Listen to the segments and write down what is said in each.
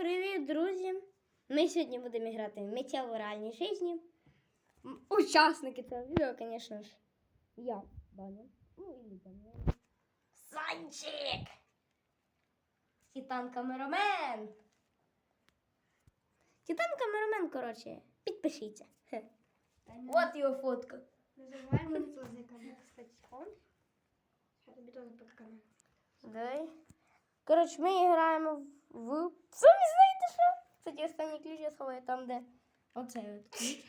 привіт, друзі! Ми сьогодні будемо грати в миття в реальній житті. Учасники цього відео, звісно ж, я, Даня. Ну і Даня. Санчик! Титан камерамен! Титан камерамен, коротше, підпишіться. От його фотка. Тоже камера, кстати. Давай. Коротше, ми граємо в. В- Самі знаєте що? Кстати, останній ключ я сховаю там, де оцей от ключ.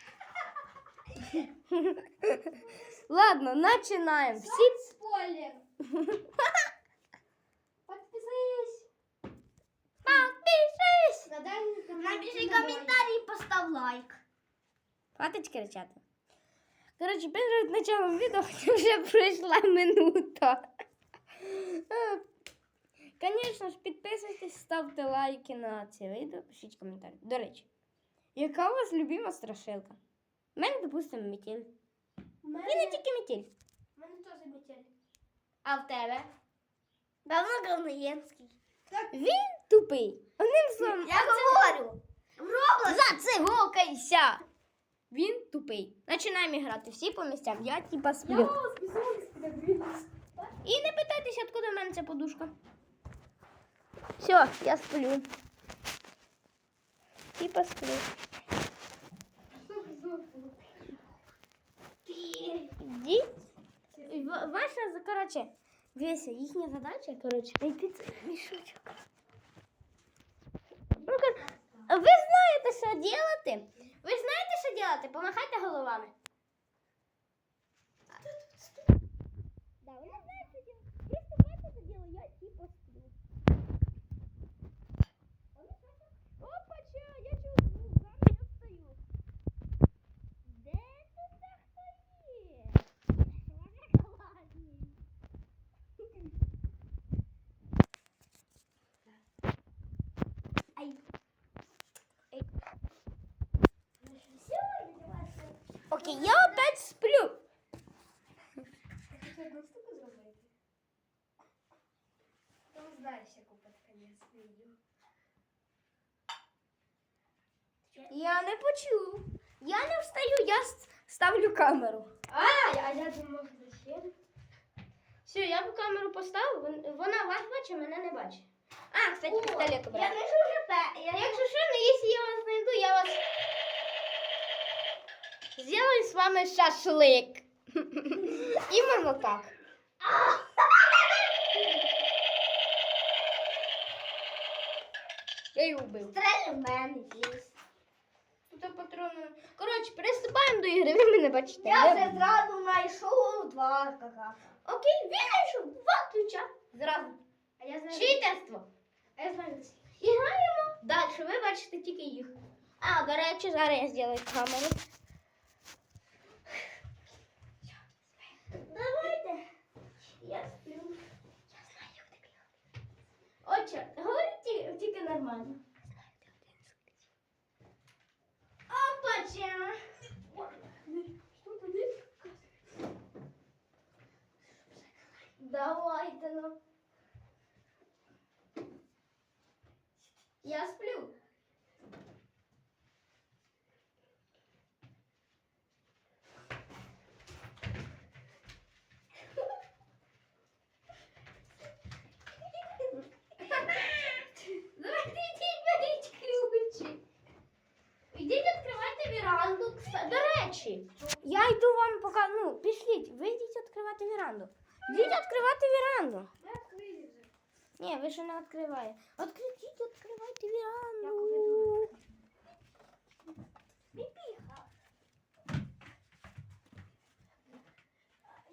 Ладно, починаємо. Всі. Спойлер! На дальний Напиши комментарий, постав лайк. Хватить кричати. Коротше, перед началом відео вже пройшла минута. Звісно ж, підписуйтесь, ставте лайки на це відео, пишіть коментарі. До речі, яка у вас любима страшилка? У мене, допустимо, метель. У І не тільки метель. у мене теж метель. А в тебе? Давно Говноєнський. Він тупий. Одним словом, Я говорю. В Роблокс. за це гукайся. Він тупий. Починаємо грати всі по місцям. Я типа Я сплю. вас безумно подивилась. І не питайтеся, откуда в мене ця подушка. Все, я сплю. Типа сплю. Ідіть. В- Ваша, коротше, Веся, їхня задача, коротше, знайти цей мішочок. Ну, Ви знаєте, що робити? Ви знаєте, що робити? Помахайте головами. Да, вони знають, що делать. Просто как это делаю, я типа сплю. Опача, я чувствую, сам я встаю. Де тут так хто є? Вона кладні. Ай. Ай. Окей, я опять сплю. Одну штуку зробити. Ти знаєш, яку під конець відео. Я не почув. Я не встаю, я с- ставлю камеру. А, я, я думав, зачем? Все, я б камеру поставив, вон- вона вас бачить, мене не бачить. А, кстати, пістолет Я знайшов вже пе. Я Якщо що, ну, якщо я вас знайду, я вас сделаю з вами шашлик. Іменно так. Я її убив. стрелю в мене є. Тут патрони. Коротше, приступаємо до ігри, ви мене бачите. Я Я- вже зразу знайшов два кака. Окей, він знайшов два ключа. Зразу. А я знаю. Читерство. А я знаю. І граємо далі. Ви бачите тільки їх. А, до речі, зараз я зроблю камеру. Germânia. До речі, я йду вам пока. Ну, пішліть, ви йдіть відкривати віранду. Йдіть відкривати віранду. Як? Ні, ви ще не відкриває. Відкритіть, відкривайте Піпіха.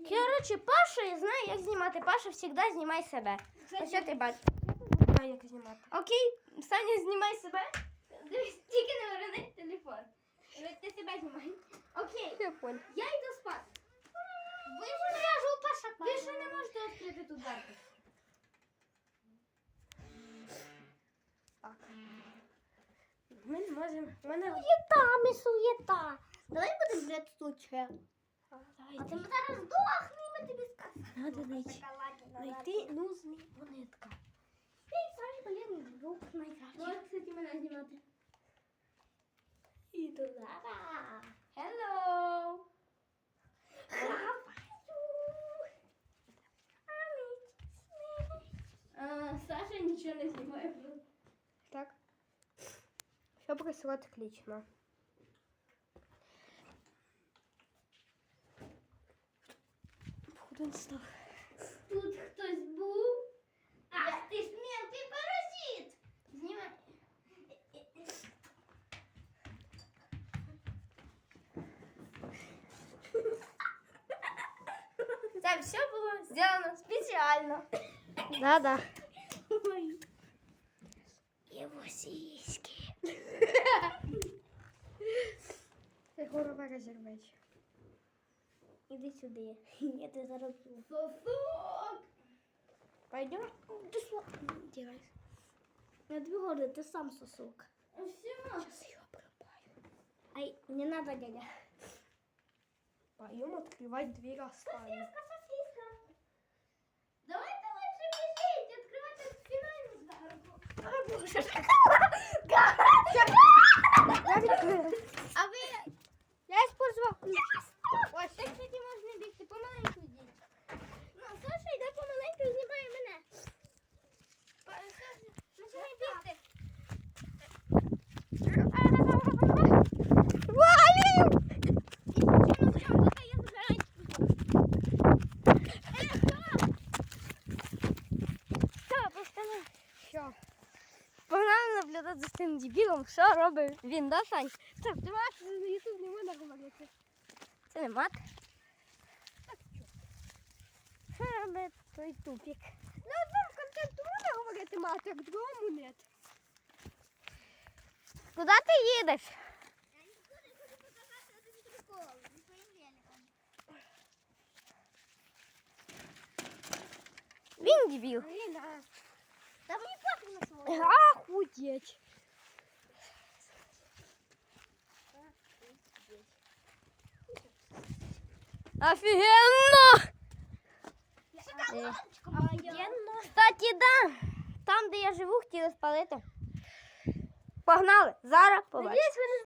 Коротше, Паша знає, як знімати. Паша завжди знімай себе. Ось ти бачиш. Я знаю. Окей, Саня, знімай себе. Тільки не верни телефон. Ти себе знімай. Окей, Я понял. я йду спати. Ви ж я ж Паша. Ви ще не можете відкрити тут дверку. Ми не можемо. У мене Суєта, ми суєта. Давай будемо брати случая. А ти ми зараз здохни, ми тобі сказали. Надо знайти. Шоколадні Знайти нужний монетка. Ей, Саша, полезний звук в Майнкрафті. Вот, кстати, мене знімати. І туди. Hello! А, Саша нічого не знімає. Так. Все происходит отлично. Куда он стал? Тут хтось був. Ах, ти ж мелкий паразит! Знімай. Це все було зроблено спеціально. Да-да. Його сіськи. Егорова розірвеч. Іди сюди. Я тебе зараз. Сосок. Пойдем? Ти що делаєш? Я тобі говорю, ти сам сосок. Все. Сейчас ее обрубаю. Ай, не надо, дядя. Пойдем открывать дверь оставим. Я відкрила. А ви... Я использовал ключ. Ось, так тоді можна бігти, помаленьку йдіть. Ну, Саша, йде помаленьку і знімає мене. Па- Саша, Починай бігти. Валим! Чому прям поки я забираю Все, пускай. Все. Погнали цим дебілом, що робить він, да, Сань? Так, ти маєш YouTube не можна говорити. Це не мат. Що робить той тупік? На одному контенту можна говорити мати, а другому нет. Куди ти їдеш? Він дебіл. Блін, а. Мені похуй на свого. Охуеть. Офігенно! Е, Офігенно. Кстати, да. Там, де я живу, хотіли спалити. Погнали. Зараз побачимо.